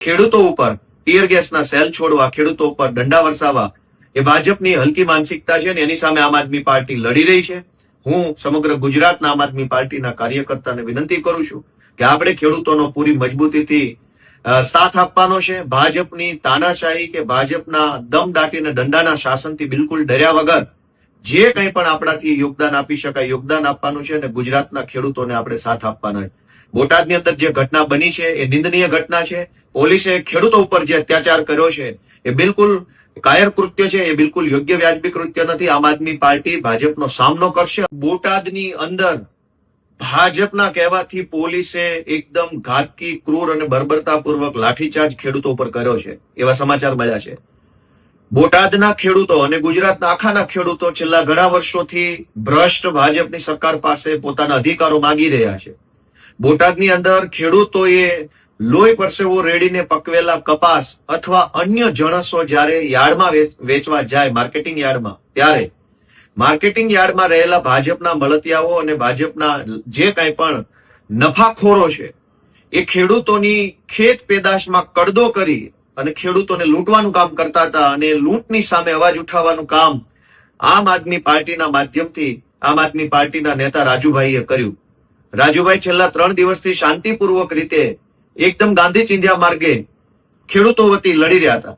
ખેડૂતો ઉપર ટીયર ગેસના સેલ છોડવા, ખેડૂતો ઉપર દંડા વરસાવવા, એ ભાજપની હલકી માનસિકતા છે ને એની સામે આમ આદમી પાર્ટી લડી રહી છે. હું સમગ્ર ગુજરાતના આમ આદમી પાર્ટીના કાર્યકર્તાને વિનંતી કરું છું કે આપણે ખેડૂતોનો પૂરી મજબૂતીથી સાથ આપવાનો છે. ભાજપની તાનાશાહી કે ભાજપના દમ દાટીને દંડાના શાસનથી બિલકુલ ડર્યા વગર જે કંઈ પણ આપણાથી યોગદાન આપી શકાય, યોગદાન આપવાનું છે અને ગુજરાતના ખેડૂતોને આપણે સાથ આપવાના છે. બોટાદની અંદર જે ઘટના બની છે, એ નિંદનીય ઘટના છે. પોલીસે ખેડૂતો ઉપર જે અત્યાચાર કર્યો છે, એ બિલકુલ કાયર કૃત્ય છે, એ બિલકુલ યોગ્ય વ્યાજબી કૃત્ય નથી. આમ આદમી પાર્ટી ભાજપનો સામનો કરશે. બોટાદની અંદર ભાજપના કહેવાથી પોલીસે એકદમ ઘાતકી, ક્રૂર અને બર્બરતાપૂર્વક લાઠીચાર્જ ખેડૂતો ઉપર કર્યો છે. એવા સમાચાર મળ્યા છે. બોટાદના ખેડૂતો અને ગુજરાતના આખાના ખેડૂતો છેલ્લા ઘણા વર્ષોથી ભ્રષ્ટ ભાજપની સરકાર પાસે પોતાના અધિકારો માંગી રહ્યા છે. બોટાદની અંદર ખેડૂતોએ લોહી પરસેવો રેડીને પકવેલા કપાસ અથવા અન્ય જણસો જ્યારે યાર્ડમાં વેચવા જાય, માર્કેટિંગ યાર્ડમાં, ત્યારે માર્કેટિંગ યાર્ડમાં રહેલા ભાજપના મળતિયાઓ અને ભાજપના જે કાંઈ પણ નફાખોરો છે, એ ખેડૂતોની ખેત પેદાશમાં કડદો કરી અને ખેડૂતોને લૂંટવાનું કામ કરતા હતા અને લૂંટની સામે અવાજ ઉઠાવવાનું કામ આમ આદમી પાર્ટીના માધ્યમથી, આમ આદમી પાર્ટીના નેતા રાજુભાઈએ કર્યું. રાજુભાઈ છેલ્લા ત્રણ દિવસથી શાંતિપૂર્વક રીતે એકદમ ગાંધી ચિંધ્યા માર્ગે ખેડૂતો વતી લડી રહ્યા હતા.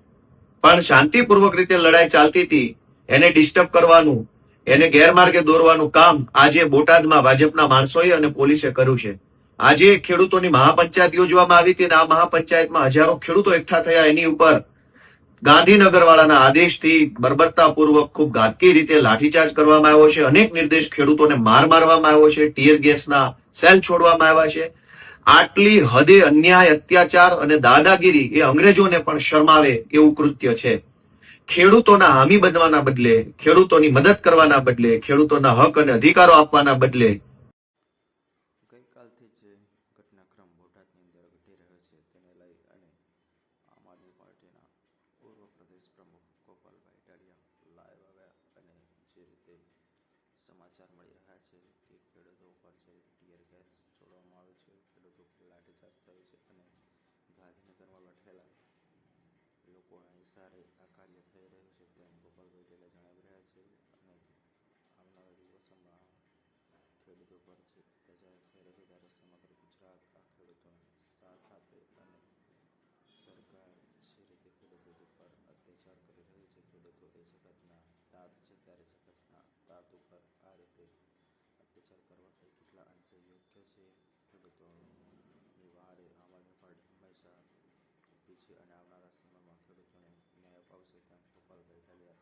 પણ શાંતિપૂર્વક રીતે લડાઈ ચાલતી હતી, એને ડિસ્ટર્બ કરવાનું, એને ગેરમાર્ગે દોરવાનું કામ આજે બોટાદમાં ભાજપના માણસોએ અને પોલીસે કર્યું છે. આજે ખેડૂતોની મહાપંચાયત યોજવામાં આવી હતી અને આ મહાપંચાયતમાં હજારો ખેડૂતો એકઠા થયા એની ઉપર ગાંધીનગર વાળાના આદેશથી બર્બરતાપૂર્વક ખૂબ ઘાતકી રીતે લાઠીચાર્જ કરવામાં આવ્યો છે. અનેક નિર્દેશ ખેડૂતોને માર મારવામાં આવ્યો છે. ટીયર ગેસના સેલ છોડવામાં આવ્યા છે. આટલી હદે અન્યાય, અત્યાચાર અને દાદાગીરી એ અંગ્રેજોને પણ શરમાવે એવું કૃત્ય છે. ખેડૂતોના હામી બનવાના બદલે, ખેડૂતોની મદદ કરવાના બદલે, ખેડૂતોના હક અને અધિકારો આપવાના બદલે ઘટનાક્રમ બોટાદની અંદર ઘટી રહ્યો છે, તેને લઈ અને આમ આદમી પાર્ટીના પૂર્વ પ્રદેશ પ્રમુખ ગોપાલભાઈ ઈટાલિયા લાઈવ આવ્યા અને જે રીતે સમાચાર મળી રહ્યા છે કે ખેડૂતો ઉપર જે રીતે ટીયર ગેસ છોડવામાં આવ્યો છે, ખેડૂતો ઉપર લાઠીચાર્જ થયો છે અને ગાંધીનગરમાં બેઠેલા લોકોના ઇશારે આ કાર્ય થઈ રહ્યું છે તેમ ગોપાલભાઈ ઈટાલિયા જણાવી રહ્યા છે અને આવનારા દિવસોમાં ખેડૂતો પર જે અત્યાચાર થઈ રહ્યો ત્યારે સમગ્ર ગુજરાત આ ખેડૂતોને સાથ આપે અને સરકાર તાત છે, ત્યારે સખત તાત ઉપર આ રીતે અત્યાચાર કરવા એ કેટલા અંશે યોગ્ય છે. તે ખેડૂતોની વારે આમ આદમી પાર્ટી હંમેશા ઊભી છે અને આવનારા સમયમાં ખેડૂતોને ન્યાય અપાવશે તેમ ગોપાલભાઈ ઢાલિયા